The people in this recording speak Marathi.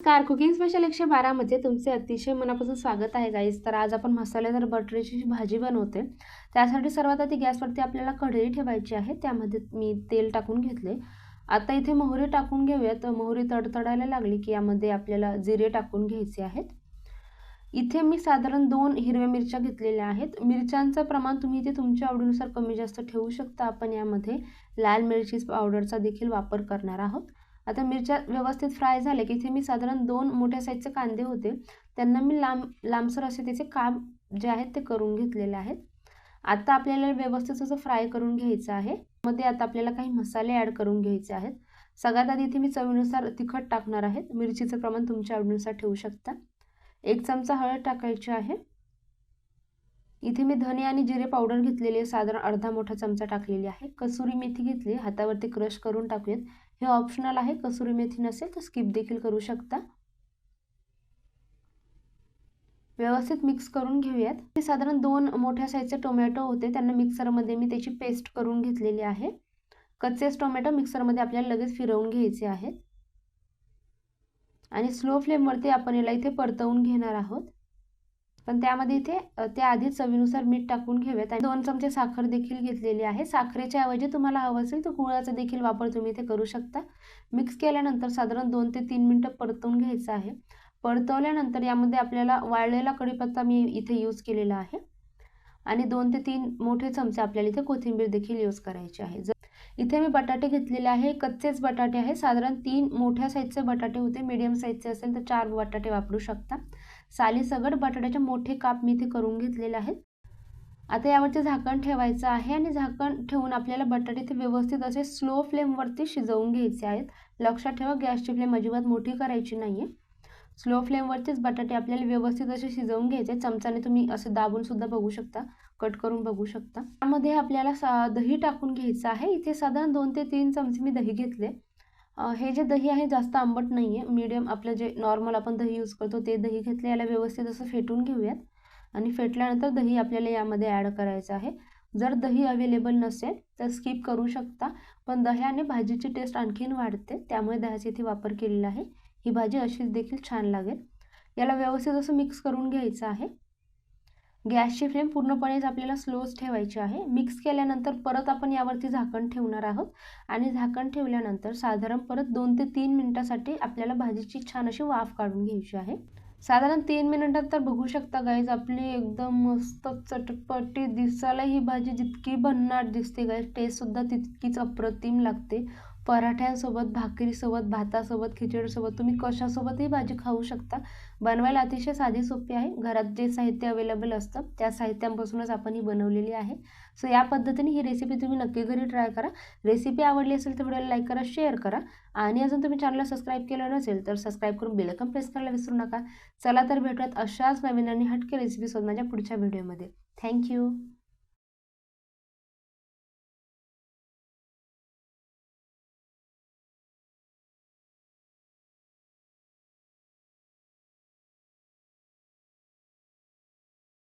कार कुकिंग स्पेशल एकशे बारामध्ये तुमचे अतिशय मनापासून स्वागत आहे गाईस तर आज आपण मसालेदार बटरीची भाजी बनवते त्यासाठी सर्वात आधी गॅसवरती आपल्याला कढई ठेवायची आहे. त्यामध्ये मी तेल टाकून घेतले. आता इथे मोहरी टाकून घेऊयात. तर मोहरी तडतडायला लागली की यामध्ये आपल्याला जिरे टाकून घ्यायचे आहेत. इथे मी साधारण दोन हिरव्या मिरच्या घेतलेल्या आहेत. मिरच्यांचं प्रमाण तुम्ही इथे तुमच्या आवडीनुसार कमी जास्त ठेवू शकता. आपण यामध्ये लाल मिरची पावडरचा देखील वापर करणार आहोत. आता मिरच्या व्यवस्थित फ्राय झाल्या की इथे मी साधारण दोन मोठ्या साईजचे कांदे होते. त्यांना मी लांब लांबसर असे त्याचे काम जे आहेत ते करून घेतलेले आहेत. आता आपल्याला व्यवस्थित असं फ्राय करून घ्यायचं आहे. मध्ये आता आपल्याला काही मसाले ॲड करून घ्यायचे आहेत. सगळ्यात आधी इथे मी चवीनुसार तिखट टाकणार आहे. मिरचीचं प्रमाण तुमच्या आवडीनुसार ठेवू शकता. एक चमचा हळद टाकायची आहे. इथे मी धने आणि जिरे पावडर घेतलेली. आहे साधारण अर्धा मोठा चमचा टाकलेली आहे. कसुरी मेथी घेतली. हातावरती क्रश करून टाकूयात. हे ऑप्शनल आहे. कसुरी मेथी नसेल तर स्किप देखील करू शकता. व्यवस्थित मिक्स करून घेऊयात. हे साधारण दोन मोठ्या साईजचे टोमॅटो होते. त्यांना मिक्सरमध्ये मी त्याची पेस्ट करून घेतलेली आहे. कच्चेच टोमॅटो मिक्सरमध्ये आपल्याला लगेच फिरवून घ्यायचे आहेत. आणि स्लो फ्लेमवरती आपण याला इथे परतवून घेणार आहोत. पण त्यामध्ये इथे त्याआधी चवीनुसार मीठ टाकून घेऊयात. आणि दोन चमचे साखर देखील घेतलेली आहे. साखरेच्या ऐवजी तुम्हाला हवं असेल तर गुळाचा देखील वापर तुम्ही इथे करू शकता. मिक्स केल्यानंतर साधारण दोन ते तीन मिनटं परतवून घ्यायचं आहे. परतवल्यानंतर यामध्ये आपल्याला वाळलेला कढीपत्ता मी इथे यूज केलेला आहे. आणि दोन ते तीन मोठे चमचे आपल्याला इथे कोथिंबीर देखील यूज करायची आहे. जर इथे मी बटाटे घेतलेले आहे कच्चेच बटाटे आहे. साधारण तीन मोठ्या साईजचे बटाटे होते. मीडियम साईजचे असेल तर चार बटाटे वापरू शकता. सालीसगट बटाट्याचे मोठे काप मी इथे करून घेतलेले आहेत. आता यावरती झाकण ठेवायचं आहे आणि झाकण ठेवून आपल्याला बटाटे इथे व्यवस्थित असे स्लो फ्लेमवरती शिजवून घ्यायचे आहेत. लक्षात ठेवा गॅसची फ्लेम अजिबात मोठी करायची नाही आहे स्लो फ्लेमवरतीच बटाटे आपल्याला व्यवस्थित असे शिजवून घ्यायचे. चमचाने तुम्ही असे दाबून सुद्धा बघू शकता कट करून बघू शकता. त्यामध्ये आपल्याला दही टाकून घ्यायचं आहे. इथे साधारण दोन ते तीन चमचे मी दही घेतले. हे जे दही आहे जास्त आंबट नाही आहे मीडियम आपलं जे नॉर्मल आपण दही यूज करतो ते दही घेतले याला व्यवस्थित असं फेटून घेऊयात. आणि फेटल्यानंतर दही आपल्याला यामध्ये ॲड करायचं आहे. जर दही अवेलेबल नसेल तर स्किप करू शकता. पण दह्याने भाजीची टेस्ट आणखीन वाढते. त्यामुळे दह्याचा इथे वापर केलेला आहे. ही भाजी अशीच देखील छान लागेल. याला व्यवस्थित असं मिक्स करून घ्यायचं आहे. गॅसची फ्लेम पूर्णपणेच आपल्याला स्लोच ठेवायची आहे. मिक्स केल्यानंतर परत आपण यावरती झाकण ठेवणार आहोत. आणि झाकण ठेवल्यानंतर साधारण परत दोन ते तीन मिनटासाठी आपल्याला भाजीची छान अशी वाफ काढून घ्यायची आहे. साधारण तीन मिनिटात तर बघू शकता गाईज आपली एकदम मस्त चटपटी दिसायला ही भाजी जितकी भन्नाट दिसते गाईज टेस्टसुद्धा तितकीच अप्रतिम लागते. पराठ्यांसोबत भाकरीसोबत भातासोबत खिचडीसोबत तुम्ही कशासोबतही भाजी खाऊ शकता. बनवायला अतिशय साधी सोपी आहे. घरात जे साहित्य अवेलेबल असतं त्या साहित्यांपासूनच आपण ही बनवलेली आहे. सो या पद्धतीने ही रेसिपी तुम्ही नक्की घरी ट्राय करा. रेसिपी आवडली असेल तर व्हिडिओला लाईक करा शेअर करा. आणि अजून तुम्ही चॅनलला सबस्क्राईब केलं नसेल तर सबस्क्राईब करून बेलकम प्रेस करायला विसरू नका. चला तर भेटूयात अशाच नवीन आणि हटके रेसिपीसोबत माझ्या पुढच्या व्हिडिओमध्ये थँक्यू